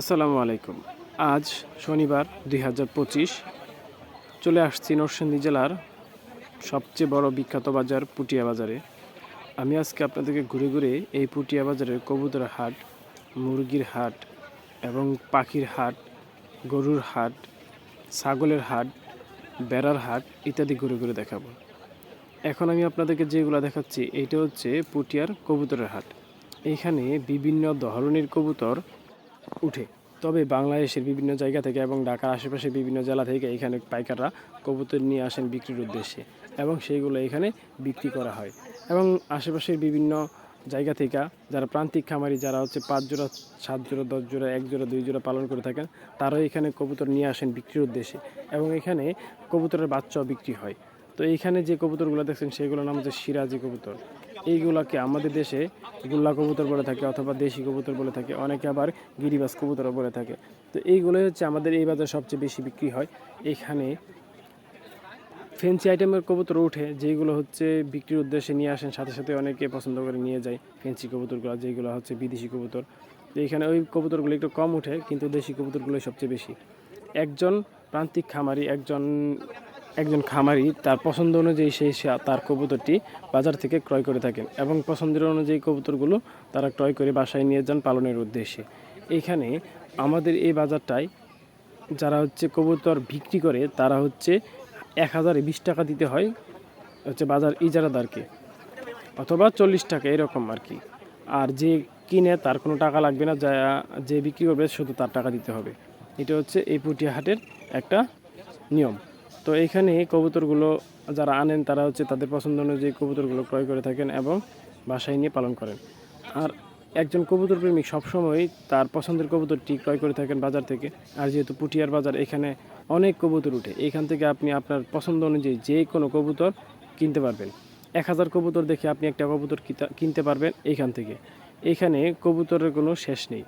আসসালামু আলাইকুম। আজ শনিবার দুই পঁচিশ। চলে আসছি নরসিংদী জেলার সবচেয়ে বড় বিখ্যাত বাজার পুটিয়া বাজারে। আমি আজকে আপনাদেরকে ঘুরে ঘুরে এই পুটিয়া বাজারের কবুতরের হাট, মুরগির হাট এবং পাখির হাট, গরুর হাট, ছাগলের হাট, বেড়ার হাট ইত্যাদি ঘুরে ঘুরে দেখাবো। এখন আমি আপনাদেরকে যেগুলো দেখাচ্ছি, এইটা হচ্ছে পুটিয়ার কবুতরের হাট। এইখানে বিভিন্ন ধরনের কবুতর উঠে। তবে বাংলাদেশের বিভিন্ন জায়গা থেকে এবং ঢাকার আশেপাশে বিভিন্ন জেলা থেকে এখানে পাইকাররা কবুতর নিয়ে আসেন বিক্রির উদ্দেশ্যে এবং সেইগুলো এখানে বিক্রি করা হয়। এবং আশেপাশের বিভিন্ন জায়গা থেকে যারা প্রান্তিক খামারি, যারা হচ্ছে পাঁচ জোড়া, সাত জোড়া, দশ জোড়া, এক জোড়া, দুই জোড়া পালন করে থাকেন, তারাও এখানে কবুতর নিয়ে আসেন বিক্রির উদ্দেশ্যে এবং এখানে কবুতরের বাচ্চাও বিক্রি হয়। তো এইখানে যে কবুতরগুলো দেখছেন, সেগুলোর নাম হচ্ছে সিরাজি কবুতর। এইগুলাকে আমাদের দেশে গুল্লা কবুতর বলে থাকে অথবা দেশি কবুতর বলে থাকে? অনেকে আবার গিরিবাস কবুতরও বলে থাকে। তো এইগুলোই হচ্ছে আমাদের এই বাজারে সবচেয়ে বেশি বিক্রি হয়। এখানে ফেন্সি আইটেমের কবুতর উঠে যেগুলো হচ্ছে বিক্রির উদ্দেশ্যে নিয়ে আসেন, সাথে সাথে অনেকে পছন্দ করে নিয়ে যায় ফেন্সি কবুতরগুলো, যেগুলো হচ্ছে বিদেশি কবুতর। তো এখানে ওই কবুতরগুলো একটু কম উঠে কিন্তু দেশি কবুতরগুলোই সবচেয়ে বেশি। একজন প্রান্তিক খামারি, একজন একজন খামারি, তার পছন্দ অনুযায়ী সেই তার কবুতরটি বাজার থেকে ক্রয় করে থাকেন এবং পছন্দের অনুযায়ী কবুতরগুলো তারা ক্রয় করে বাসায় নিয়ে যান পালনের উদ্দেশ্যে। এইখানে আমাদের এই বাজারটায় যারা হচ্ছে কবুতর বিক্রি করে, তারা হচ্ছে এক হাজার বিশ টাকা দিতে হয় হচ্ছে বাজার ইজারাদারকে অথবা চল্লিশ টাকা এরকম আর কি। আর যে কিনে তার কোনো টাকা লাগবে না, যা, যে বিক্রি করবে, শুধু তার টাকা দিতে হবে। এটা হচ্ছে এই পুটিয়া হাটের একটা নিয়ম। তো এইখানে কবুতরগুলো যারা আনেন, তারা হচ্ছে তাদের পছন্দ অনুযায়ী কবুতরগুলো ক্রয় করে থাকেন এবং বাসায় নিয়ে পালন করেন। আর একজন কবুতর প্রেমিক সবসময় তার পছন্দের কবুতরটি ক্রয় করে থাকেন বাজার থেকে। আর যেহেতু পুটিয়ার বাজার, এখানে অনেক কবুতর উঠে। এখান থেকে আপনি আপনার পছন্দ অনুযায়ী যে কোনো কবুতর কিনতে পারবেন। এক হাজার কবুতর দেখে আপনি একটা কবুতর কিনতে পারবেন এইখান থেকে। এইখানে কবুতরের কোনো শেষ নেই।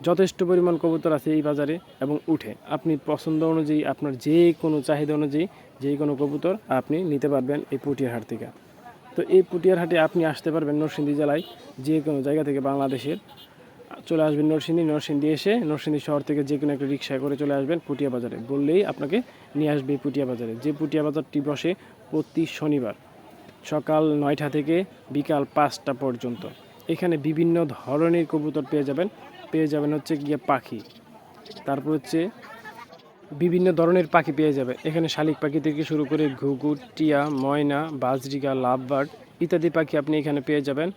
যথেষ্ট পরিমাণ কবুতর আছে এই বাজারে এবং উঠে। আপনি পছন্দ অনুযায়ী, আপনার যে কোনো চাহিদা অনুযায়ী যে কোনো কবুতর আপনি নিতে পারবেন এই পুটিয়ার হাট থেকে। তো এই পুটিয়ার হাটে আপনি আসতে পারবেন নরসিংদী জেলায়, যে কোনো জায়গা থেকে বাংলাদেশের। চলে আসবেন নরসিংদী নরসিংদী এসে নরসিংদী শহর থেকে যে কোনো একটা রিক্সা করে চলে আসবেন পুটিয়া বাজারে। বললেই আপনাকে নিয়ে আসবে পুটিয়া বাজারে। যে পুটিয়া বাজারটি বসে প্রতি শনিবার সকাল নয়টা থেকে বিকাল পাঁচটা পর্যন্ত। এখানে বিভিন্ন ধরনের কবুতর পেয়ে যাবেন। পেয়ে যাবেন হচ্ছে গিয়ে পাখি। তারপর হচ্ছে বিভিন্ন ধরনের পাখি পেয়ে যাবে। এখানে শালিক পাখি থেকে শুরু করে ঘুঘু টিয়া, ময়না, বাজরিকা, লাভবার্ড ইত্যাদি পাখি আপনি এখানে পেয়ে যাবেন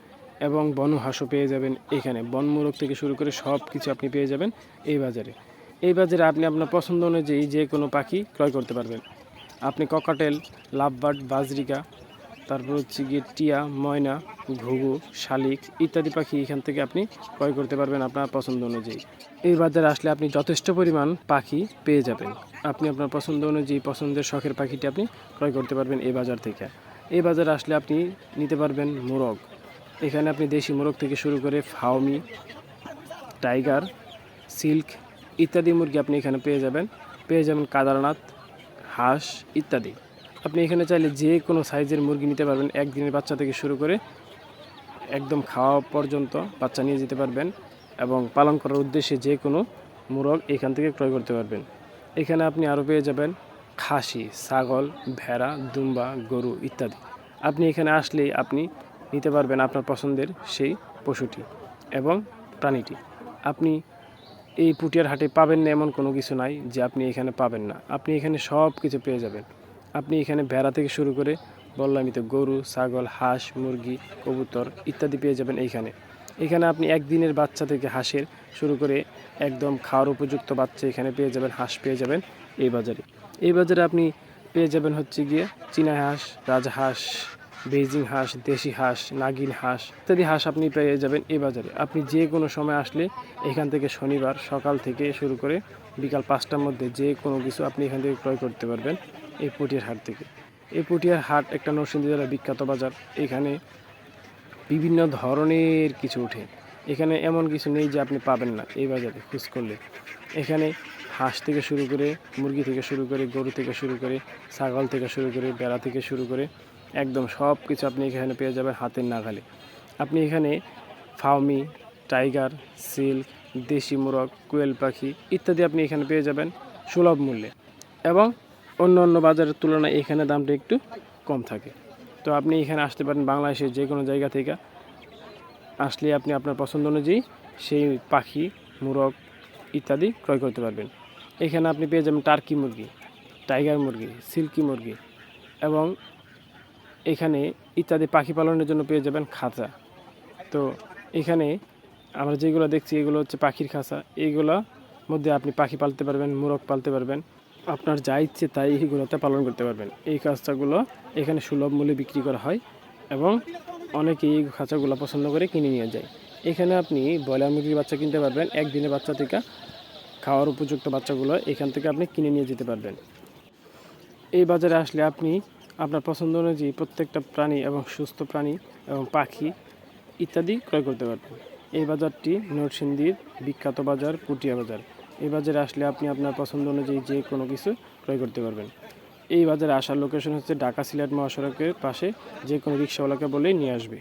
এবং বন হাঁসও পেয়ে যাবেন এখানে। বনমূলক থেকে শুরু করে সব কিছু আপনি পেয়ে যাবেন এই বাজারে। এই বাজারে আপনি আপনার পছন্দ অনুযায়ী যে কোনো পাখি ক্রয় করতে পারবেন। আপনি ককাটেল, লাভবার্ড, বাজরিকা তারপর হচ্ছে গিয়ে টিয়া, ময়না, ঘুঘু, শালিক ইত্যাদি পাখি এখান থেকে আপনি ক্রয় করতে পারবেন আপনার পছন্দ অনুযায়ী। এই বাজারে আসলে আপনি যথেষ্ট পরিমাণ পাখি পেয়ে যাবেন। আপনি আপনার পছন্দ অনুযায়ী পছন্দের শখের পাখিটি আপনি ক্রয় করতে পারবেন এই বাজার থেকে। এই বাজারে আসলে আপনি নিতে পারবেন মোরগ। এখানে আপনি দেশি মোরগ থেকে শুরু করে ফাউমি টাইগার, সিল্ক ইত্যাদি মুরগি আপনি এখানে পেয়ে যাবেন। পেয়ে যাবেন কাদারনাথ, হাঁস ইত্যাদি। আপনি এখানে চাইলে যে কোনো সাইজের মুরগি নিতে পারবেন, একদিনের বাচ্চা থেকে শুরু করে একদম খাওয়া পর্যন্ত বাচ্চা নিয়ে যেতে পারবেন এবং পালন করার উদ্দেশ্যে যে কোনো মুরগ এখান থেকে ক্রয় করতে পারবেন। এখানে আপনি আরও পেয়ে যাবেন খাসি, ছাগল, ভেড়া, দুম্বা, গরু ইত্যাদি। আপনি এখানে আসলেই আপনি নিতে পারবেন আপনার পছন্দের সেই পশুটি এবং প্রাণীটি। আপনি এই পুটিয়ার হাটে পাবেন না এমন কোনো কিছু নাই যে আপনি এখানে পাবেন না। আপনি এখানে সব কিছু পেয়ে যাবেন। আপনি এখানে ভেড়া থেকে শুরু করে বললামই তো গরু, ছাগল, হাঁস, মুরগি, কবুতর ইত্যাদি পেয়ে যাবেন এইখানে। এখানে আপনি একদিনের বাচ্চা থেকে হাঁসের শুরু করে একদম খাওয়ার উপযুক্ত বাচ্চা এখানে পেয়ে যাবেন, হাঁস পেয়ে যাবেন এই বাজারে। এই বাজারে আপনি পেয়ে যাবেন হচ্ছে গিয়ে চীনা হাঁস রাজহাঁস বেজিং হাঁস, দেশি হাঁস, নাগিন হাঁস ইত্যাদি হাঁস আপনি পেয়ে যাবেন এই বাজারে। আপনি যে কোনো সময় আসলে এখান থেকে শনিবার সকাল থেকে শুরু করে বিকাল পাঁচটার মধ্যে যে কোনো কিছু আপনি এখান থেকে ক্রয় করতে পারবেন। এই পুটিয়ার হাট থেকে। এই পুটিয়ার হাট একটা নরসিংদী জেলার বিখ্যাত বাজার। এখানে বিভিন্ন ধরনের কিছু ওঠে। এখানে এমন কিছু নেই যে আপনি পাবেন না এই বাজারে খোঁজ করলে। এখানে হাঁস থেকে শুরু করে, মুরগি থেকে শুরু করে, গরু থেকে শুরু করে, ছাগল থেকে শুরু করে, বেড়া থেকে শুরু করে, একদম সব কিছু আপনি এখানে পেয়ে যাবেন হাতের নাগালে। আপনি এখানে ফাউমি টাইগার, সিল্ক, দেশি মোরগ, কোয়েল পাখি ইত্যাদি আপনি এখানে পেয়ে যাবেন সুলভ মূল্যে। এবং অন্য অন্য বাজারের তুলনায় এখানে দামটা একটু কম থাকে। তো আপনি এখানে আসতে পারেন বাংলাদেশের যে কোনো জায়গা থেকে। আসলে আপনি আপনার পছন্দ অনুযায়ী সেই পাখি, মুরগ ইত্যাদি ক্রয় করতে পারবেন। এখানে আপনি পেয়ে যাবেন টার্কি মুরগি, টাইগার মুরগি, সিল্কি মুরগি এবং এখানে ইত্যাদি পাখি পালনের জন্য পেয়ে যাবেন খাঁচা। তো এখানে আমরা যেগুলো দেখছি এগুলো হচ্ছে পাখির খাঁচা। এইগুলো মধ্যে আপনি পাখি পালতে পারবেন, মুরগ পালতে পারবেন। আপনার যা ইচ্ছে তাই এইগুলোতে পালন করতে পারবেন। এই খাঁচাগুলো এখানে সুলভ মূল্যে বিক্রি করা হয় এবং অনেকে এই খাঁচাগুলো পছন্দ করে কিনে নিয়ে যায়। এখানে আপনি ব্রয়লার মুরগির বাচ্চা কিনতে পারবেন, একদিনের বাচ্চা থেকে খাওয়ার উপযুক্ত বাচ্চাগুলো এখান থেকে আপনি কিনে নিয়ে যেতে পারবেন। এই বাজারে আসলে আপনি আপনার পছন্দ অনুযায়ী প্রত্যেকটা প্রাণী এবং সুস্থ প্রাণী এবং পাখি ইত্যাদি ক্রয় করতে পারবেন। এই বাজারটি নরসিংদীর বিখ্যাত বাজার, পুটিয়া বাজার। এই বাজারে আসলে আপনি আপনার পছন্দ অনুযায়ী যে কোনো কিছু ক্রয় করতে পারবেন। এই বাজারে আসার লোকেশন হচ্ছে ঢাকা সিলেট মহাসড়কের পাশে যে কোনো রিক্সাওয়ালাকে বলেই নিয়ে আসবে।